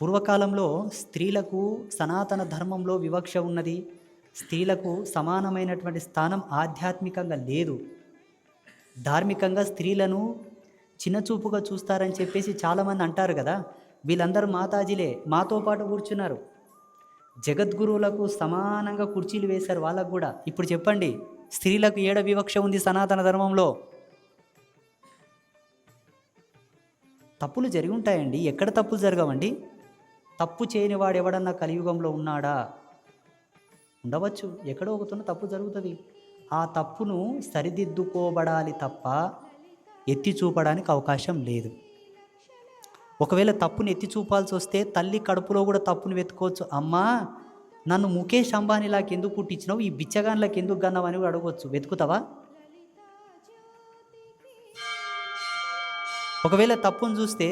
పూర్వకాలంలో స్త్రీలకు సనాతన ధర్మంలో వివక్ష ఉన్నది. స్త్రీలకు సమానమైనటువంటి స్థానం ఆధ్యాత్మికంగా లేదు. ధార్మికంగా స్త్రీలను చిన్నచూపుగా చూస్తారని చెప్పేసి చాలామంది అంటారు కదా. వీళ్ళందరూ మాతాజీలే మాతో పాటు కూర్చున్నారు. జగద్గురువులకు సమానంగా కుర్చీలు వేశారు వాళ్ళకు కూడా. ఇప్పుడు చెప్పండి స్త్రీలకు ఏడ వివక్ష ఉంది సనాతన ధర్మంలో? తప్పులు జరిగి ఉంటాయండి. ఎక్కడ తప్పులు జరగవండి? తప్పు చేయని వాడు ఎవడన్నా కలియుగంలో ఉన్నాడా? ఉండవచ్చు. ఎక్కడో ఒకతున్న తప్పు జరుగుతుంది. ఆ తప్పును సరిదిద్దుకోబడాలి తప్ప ఎత్తి చూపడానికి అవకాశం లేదు. ఒకవేళ తప్పును ఎత్తి చూపాల్సి వస్తే తల్లి కడుపులో కూడా తప్పును వెతుకోవచ్చు అమ్మా నన్ను ముఖేష్ అంబానీలాకి ఎందుకు పుట్టించినావు? ఈ బిచ్చగాన్లకు ఎందుకు గన్నావు అని కూడా అడగవచ్చు వెతుకుతావా? ఒకవేళ తప్పును చూస్తే